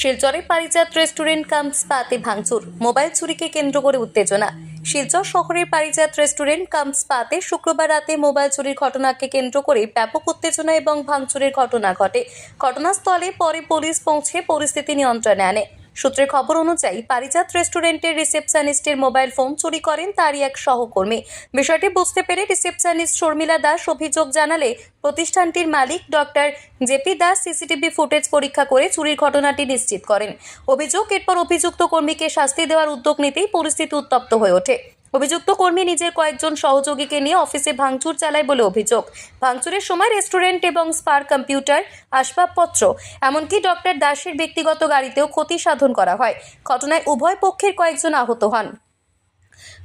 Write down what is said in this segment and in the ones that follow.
শিলচরে পারিজাত restaurant কাম স্পাতে ভাঙচুর, mobile চুরিকে কেন্দ্র করে উত্তেজনা। শিলচর শহরের পারিজাত রেস্টুরেন্ট কাম স্পাতে শুক্রবার রাতে মোবাইল চুরির ঘটনাকে কেন্দ্র করে ব্যাপক উত্তেজনা এবং ভাঙচুরের ঘটনা ঘটে। ঘটনাস্থলে পরে পুলিশ পৌঁছে পরিস্থিতি নিয়ন্ত্রণে আনে। সূত্রের খবর অনুযায়ী পারিজাত রেস্টুরেন্টের রিসেপশনিস্টের মোবাইল ফোন চুরি করেন তারই এক সহকর্মী। বিষয়টি বুঝতে পেরে রিসেপশনিস্ট শর্মিলা দাস অভিযোগ জানালে প্রতিষ্ঠানটির মালিক doctor JP Das CCTV footage পরীক্ষা করে চুরির ঘটনাটি নিশ্চিত করেন। অভিযোগ, এরপর অভিযুক্ত কর্মীকে শাস্তি দেওয়ার উদ্যোগ নিতেই পরিস্থিতি উত্তপ্ত হয়ে ওঠে। অভিযুক্ত কর্মী নিজের কয়েকজন সহযোগীকে নিয়ে অফিসে ভাঙচুর চালায় বলে অভিযোগ। ভাঙচুরের সময় রেস্টুরেন্ট এবং স্পার কম্পিউটার, আসবাবপত্র, এমনকি ডক্টর দাসের ব্যক্তিগত গাড়িতেও ক্ষতি সাধন করা হয়। ঘটনায় উভয় পক্ষের কয়েকজন আহত হন।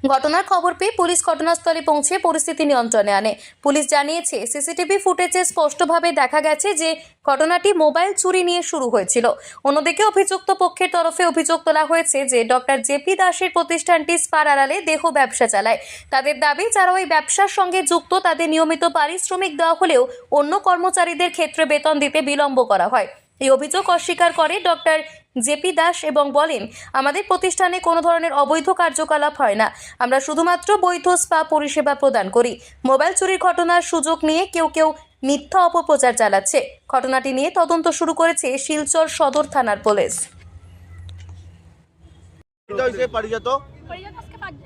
ঘটনার খবর পেয়ে পুলিশ ঘটনাস্থলে পৌঁছে পরিস্থিতি নিয়ন্ত্রণে আনে। পুলিশ জানিয়েছে, সিসিটিভি ফুটেজে স্পষ্টভাবে দেখা গেছে যে ঘটনাটি মোবাইল চুরি নিয়ে শুরু হয়েছিল। অন্যদিকে অভিযুক্ত পক্ষের তরফে অভিযোগ তোলা হয়েছে যে ডক্টর জেপি দাসের প্রতিষ্ঠানটি স্পার আড়ালে দেহ ব্যবসা চালায়। তাদের দাবি, যারা ওই ব্যবসার সঙ্গে যুক্ত, তাদের নিয়মিত পারিশ্রমিক দেওয়া হলেও অন্য কর্মচারীদের ক্ষেত্রে বেতন দিতে বিলম্ব করা হয়। এই অভিযোগ অস্বীকার করে ডক্টর জেপি দাস এবং বলেন আমাদের প্রতিষ্ঠানে কোনো ধরনের অবৈধ কার্যকলাপ হয় না। আমরা শুধুমাত্র বৈধ স্পা পরিষেবা প্রদান করি। মোবাইল চুরির ঘটনার সুযোগ নিয়ে কেউ কেউ মিথ্যা অপপ্রচার চালাচ্ছে। ঘটনাটি নিয়ে তদন্ত শুরু করেছে শিলচর সদর থানার পুলিশ।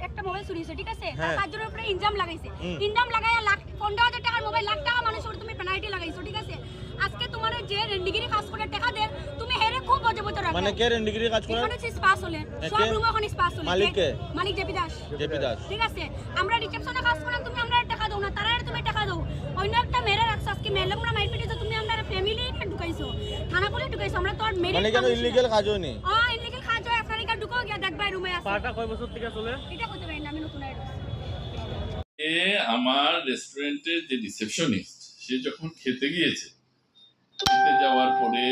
একটা মোবাইল চুরি হয়েছে ঠিক আছে? হ্যাঁ। তার উপরে ইনজাম লাগাইছে। ইনজাম লাখ পনেরো হাজার টাকার মোবাইল লাখ টাকা মানুষের তুমি পেনাল্টি লাগাইছো ঠিক আছে? আজকে তোমার যে ডিগ্রি কাজ করে টাকা দেন তুমি হেরে খুব বজে বজে রাখো। মানে কে রেন ডিগ্রি কাজ করে? এখানে হচ্ছে স্পা চলে সব কে? রুমে ওখানে স্পা চলে মালিক কে? মালিক জেপি দাস। জেপি দাস। ঠিক আছে আমরা রিসেপশনে কাজ করলাম তুমি আমরা টাকা দাও না তারা তুমি টাকা দাও। অন্য একটা মেরে রাখছো আজকে মেলে আমরা মাইট পিটিছো তুমি আমরা ফ্যামিলি ঢুকাইছো থানা করে ঢুকাইছো আমরা তো আর মেরে মানে কেন ইলিগেল কাজ হয়নি? ও ইলিগেল খাজ হয় আপনার এখানে ঢুকো গিয়া দেখবা রুমে আছে। পাটা কয় বছর থেকে চলে? এটা করতে পারি না আমি নতুন আইডি আমার রেস্টুরেন্টের যে রিসেপশনিস্ট সে যখন খেতে গিয়েছে খেতে যাওয়ার পরে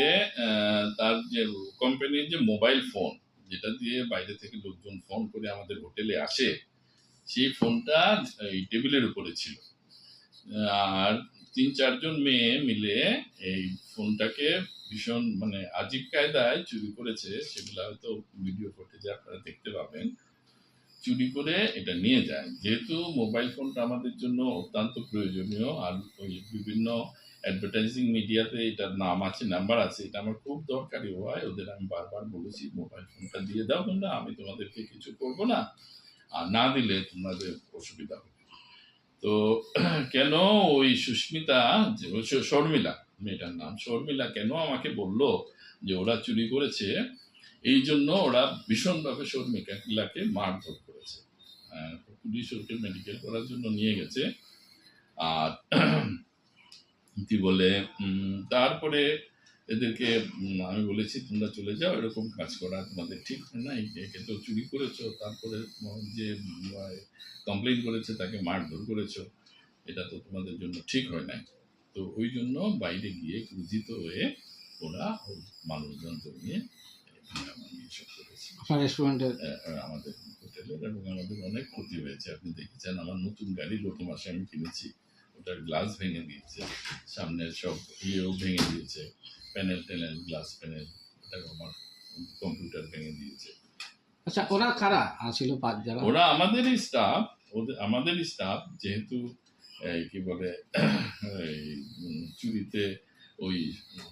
তার যে কোম্পানির যে মোবাইল ফোন যেটা দিয়ে বাইরে থেকে লোকজন ফোন করে আমাদের হোটেলে আসে, সেই ফোনটা এই টেবিলের উপরে ছিল। আর তিন চারজন মেয়ে মিলে এই ফোনটাকে ভীষণ মানে আজীব কায়দায় চুরি করেছে। সেগুলো হয়তো ভিডিও ফুটেজে আপনারা দেখতে পাবেন। চুরি করে এটা নিয়ে যায়। যেহেতু মোবাইল ফোনটা আমাদের জন্য অত্যন্ত প্রয়োজনীয়, আর ওই বিভিন্ন অ্যাডভার্টাইজিং মিডিয়াতে এটার নাম আছে নাম্বার আছে, এটা আমার খুব দরকারি। হয় ওদের আমি বারবার বলেছি মোবাইল ফোনটা দিয়ে দাও তোমরা, আমি তোমাদেরকে কিছু করব না। আর না দিলে তোমাদের অসুবিধা হবে। তো কেন ওই সুস্মিতা শর্মিলা, মেয়েটার নাম শর্মিলা, কেন আমাকে বলল যে ওরা চুরি করেছে? এই জন্য ওরা ভীষণভাবে শর্মিকাকে মারধর করেছে। পুলিশ ওকে মেডিকেল করার জন্য নিয়ে গেছে। আর কি বলে তারপরে এদেরকে আমি বলেছি তোমরা চলে যাও এরকম কাজ করা তোমাদের ঠিক হয় না একে তো চুরি করেছ তারপরে যে কমপ্লেন করেছে তাকে মারধর করেছ এটা তো তোমাদের জন্য ঠিক হয় নাই। তো ওই জন্য বাইরে গিয়ে ক্রুজিত হয়ে ওরা করেছে। আপনার রেস্টুরেন্টের আহ, আমাদের হোটেলের এবং আমাদের অনেক ক্ষতি হয়েছে। আপনি দেখেছেন আমার নতুন গাড়ি গত মাসে আমি কিনেছি। ওটার গ্লাস ভেঙে দিয়েছে সামনের সব ইয়েও ভেঙে দিয়েছে প্যানেল ট্যানেল গ্লাস প্যানেল আমার কম্পিউটার ভেঙে দিয়েছে। আচ্ছা ওরা কারা? ছিল পাঁচ যারা? ওরা আমাদেরই স্টাফ ওদের আমাদেরই স্টাফ যেহেতু এই কি বলে চুরিতে ওই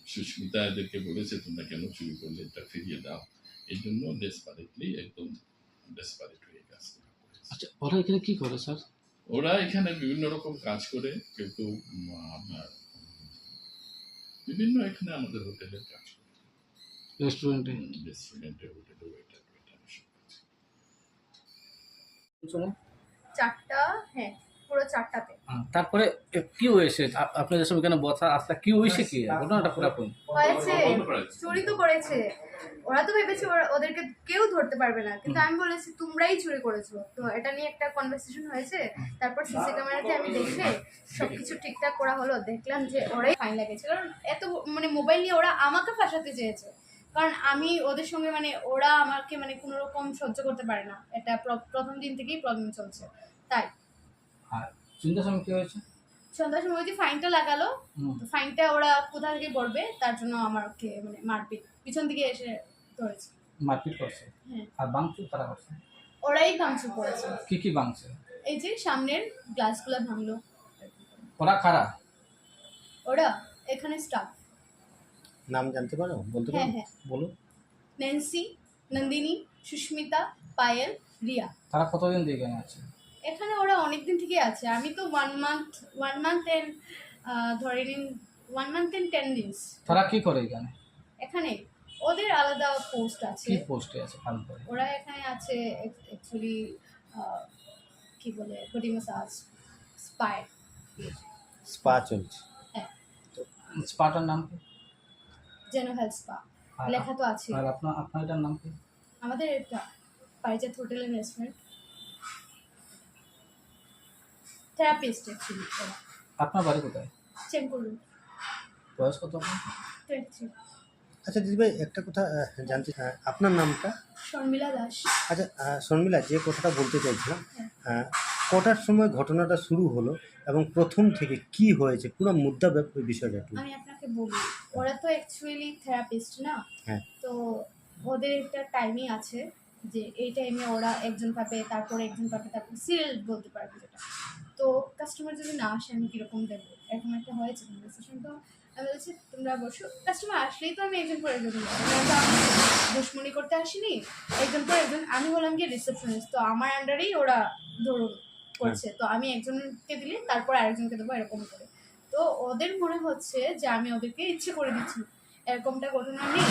সুস্মিতা এদেরকে বলেছে তোমরা কেন চুরি করলে? এটা ফিরিয়ে দাও। এই জন্য ডেসপারেটলি একদম ডেসপারেট হয়ে গেছে আচ্ছা ওরা এখানে কি করে স্যার? ওরা এখানে বিভিন্ন রকম কাজ করে কেউ কেউ আপনার বিভিন্ন এখানে আমাদের হোটেলের কাজ করে। রেস্টুরেন্টে রেস্টুরেন্টে হোটেলে ওয়েটার ওয়েটার সব কাজ। চারটা হ্যাঁ। পুরো চারটাতে। হ্যাঁ, তারপরে কি হয়েছে? আপনাদের সব এখানে বসা আসা কি হয়েছে কি? ঘটনাটা বন্ধ করা হয়েছে। চুরি তো করেছে। ওরা তো ভেবেছে ওরা- ওদেরকে কেউ ধরতে পারবে না। কিন্তু আমি বলেছি তোমরাই চুরি করেছ। তো এটা নিয়ে একটা কনভারসেশন হয়েছে। তারপর সিসি ক্যামেরাতে আমি দেখে সবকিছু ঠিকঠাক করা হলো। দেখলাম যে ওরাই ফাইন লাগেছে। কারণ এত মানে মোবাইল নিয়ে ওরা আমাকে ফাঁসাতে চেয়েছে। কারণ আমি ওদের সঙ্গে মানে ওরা আমাকে মানে কোনো রকম সহ্য করতে পারে না। এটা প্রথম দিন থেকেই প্রবলেম চলছে। তাই। আর সন্ধ্যার সময় কি হয়েছে? সন্ধ্যার সময় যে ফাইনটা লাগালো তো ফাইনটা ওরা কোথা থেকে পড়বে তার জন্য আমাকে মানে মারপিট পিছন দিকে এসে ধরেছে। মারপিট করছে? হ্যাঁ। আর বাংচুর কারা করছে? ওরাই ভাঙচুর করেছে। কি কি বাংছে এই যে সামনের গ্লাসগুলো ভাঙলো। ওরা কারা? ওরা এখানে স্টাফ নাম জানতে পারো? বলতে হ্যাঁ পারো? হ্যাঁ বলো। ন্যান্সি নন্দিনী সুস্মিতা পায়েল রিয়া তারা কতদিন দিয়ে এখানে আছে? এখানে ওরা অনেক দিন থেকে আছে। আমি তো one month one month and ধরে নিন ওয়ান মান্থ এন্ড টেন দিনস তারা কি করে এখানে? এখানে ওদের আলাদা পোস্ট আছে। কি পোস্টে আছে? করে। ওরা এখানে আছে অ্যাকচুয়ালি কি বলে বডি ম্যাসাজ স্পাই স্পা চলছে। হ্যাঁ। স্পাটার নাম কি? হেলথ স্পা লেখা তো আছে। আর আপনার আপনার এটার নাম কি? আমাদের এটা Parijat hotel and restaurant therapist actually আপনার বাড়ি কোথায়? চেম্পুর বয়স কত আচ্ছা দিদিভাই একটা কথা জানতে আপনার নামটা? শর্মিলা দাস। আচ্ছা শর্মিলা যে কথাটা বলতে চাইছিলাম হ্যাঁ। কটার সময় ঘটনাটা শুরু হলো এবং প্রথম থেকে কি হয়েছে? পুরো মুদ্রা বিষয়টা আমি আপনাকে বলি ওরা তো অ্যাকচুয়ালি থেরাপিস্ট না হ্যাঁ। তো ওদের একটা টাইমই আছে যে এই টাইমে ওরা একজন পাবে তারপরে একজন পাবে তারপর সিরিয়াল বলতে পারবে যেটা। তো কাস্টমার যদি না আসে আমি কীরকম দেবো এরকম একটা হয়েছে কনভারসেশন তো আমি বলছি তোমরা বসো। কাস্টমার আসলেই তো আমি একজন পর একজন দেবো দুশ্মনী করতে আসিনি একজন পর একজন আমি বললাম কি রিসেপশনিস্ট তো আমার আন্ডারেই ওরা ধরুন করছে। তো আমি একজনকে দিলে তারপর আরেকজনকে দেবো এরকম করে। তো ওদের মনে হচ্ছে যে আমি ওদেরকে ইচ্ছে করে দিচ্ছি। এরকমটা ঘটনা নেই।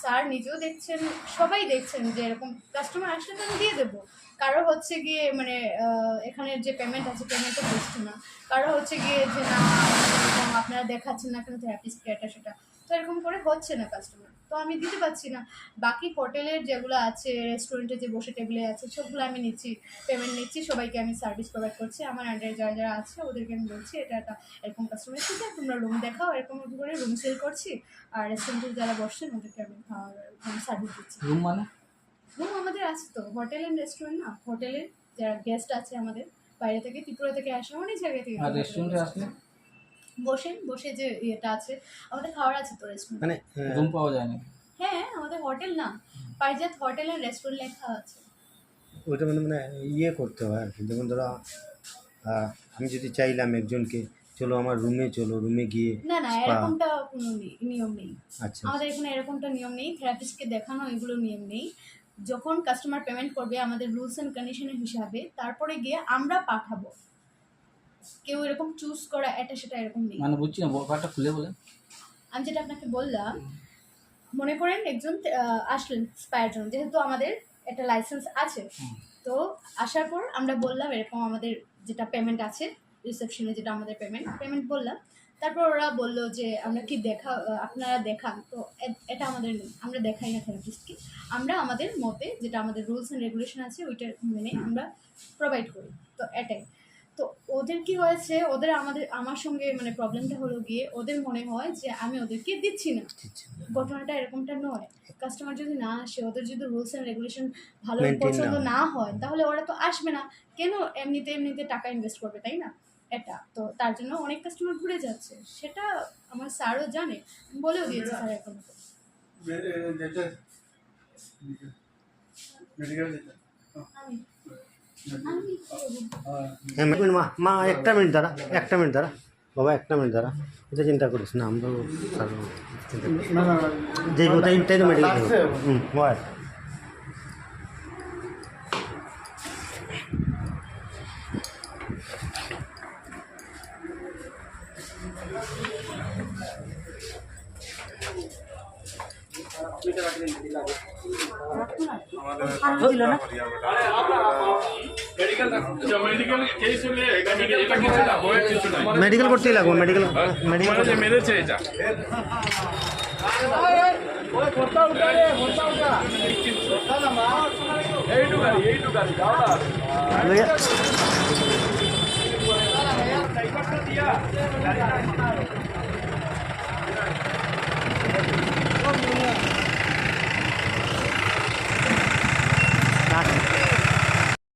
স্যার নিজেও দেখছেন, সবাই দেখছেন যে এরকম কাস্টমার আসলে তো আমি দিয়ে দেবো। কারও হচ্ছে গিয়ে মানে এখানে যে পেমেন্ট আছে পেমেন্টও বুঝছে না। কারও হচ্ছে গিয়ে যে না, আপনারা দেখাচ্ছেন না কেন থেরাপিস্ট এটা সেটা তো এরকম করে হচ্ছে না কাস্টমার তো আমি দিতে পারছি না। বাকি হোটেলের যেগুলো আছে রেস্টুরেন্টে যে বসে টেবিলে আছে সবগুলো আমি নিচ্ছি পেমেন্ট নিচ্ছি সবাইকে আমি সার্ভিস প্রোভাইড করছি। আমার আন্ডারে যারা যারা আছে ওদেরকে আমি বলছি এটা একটা এরকম কাস্টমার এসেছে তোমরা রুম দেখাও এরকম করে রুম সেল করছি। আর রেস্টুরেন্টে যারা বসছেন ওদেরকে আমি সার্ভিস দিচ্ছি। রুম মানে? রুম আমাদের আছে তো। হোটেল অ্যান্ড রেস্টুরেন্ট না। হোটেলের যারা গেস্ট আছে আমাদের বাইরে থেকে ত্রিপুরা থেকে আসে অনেক জায়গা থেকে রেস্টুরেন্টে আসলে? বসেন বসে যে ইয়েটা আছে আমাদের খাওয়ার আছে তো রেস্টুরেন্ট মানে রুম পাওয়া যায়নি। হ্যাঁ আমাদের হোটেল না। পারিজাত হোটেল অ্যান্ড রেস্টুরেন্ট লেখা আছে। ওইটা মানে মানে ইয়ে করতে হয় আর কি। যেমন ধরো আমি যদি চাইলাম একজনকে চলো আমার রুমে চলো রুমে গিয়ে না না এরকমটা কোনো নি- নিয়ম নেই। আচ্ছা আমাদের এখানে এরকমটা নিয়ম নেই। থেরাপিস্টকে দেখানো এগুলো নিয়ম নেই। যখন কাস্টমার পেমেন্ট করবে আমাদের রুলস অ্যান্ড কন্ডিশনের হিসাবে তারপরে গিয়ে আমরা পাঠাবো। কেউ এরকম চুজ করা এটা সেটা এরকম নেই। মানে বুঝছি না ব্যাপারটা খুলে বলেন আমি যেটা আপনাকে বললাম মনে করেন একজন আসলেন স্পায়ের জন্য যেহেতু আমাদের একটা লাইসেন্স আছে। তো আসার পর আমরা বললাম এরকম আমাদের যেটা পেমেন্ট আছে রিসেপশনে যেটা আমাদের পেমেন্ট পেমেন্ট বললাম। তারপর ওরা বলল যে আমরা কি দেখা আপনারা দেখান। তো এটা আমাদের নেই আমরা দেখাই না থেরাপিস্টকে আমরা আমাদের মতে যেটা আমাদের রুলস অ্যান্ড রেগুলেশন আছে ওইটা মেনে আমরা প্রোভাইড করি। তো এটাই। তো ওদের কি হয়েছে? ওদের আমাদের আমার সঙ্গে মানে প্রবলেমটা হলো গিয়ে ওদের মনে হয় যে আমি ওদেরকে দিচ্ছি না। ঘটনাটা এরকমটা নয়। কাস্টমার যদি না আসে ওদের যদি রুলস অ্যান্ড রেগুলেশন ভালো পছন্দ না হয়। তাহলে ওরা তো আসবে না। কেন এমনিতে এমনিতে টাকা ইনভেস্ট করবে তাই না? এটা। তো তার জন্য অনেক কাস্টমার ঘুরে যাচ্ছে। সেটা আমার স্যারও জানে। বলেও দিয়েছে স্যার এখন। আমি। মা মা একটা মিনিট দাঁড়া একটা মিনিট দাঁড়া। বাবা একটা মিনিট দাঁড়া। এটা চিন্তা করিস না আমরা যে তো মেডিকেল হুম হয় মেডিকেল করতেই লাগবে মেডিকেল মেডিকেল বলে যে মেরেছে এটা আচ্ছা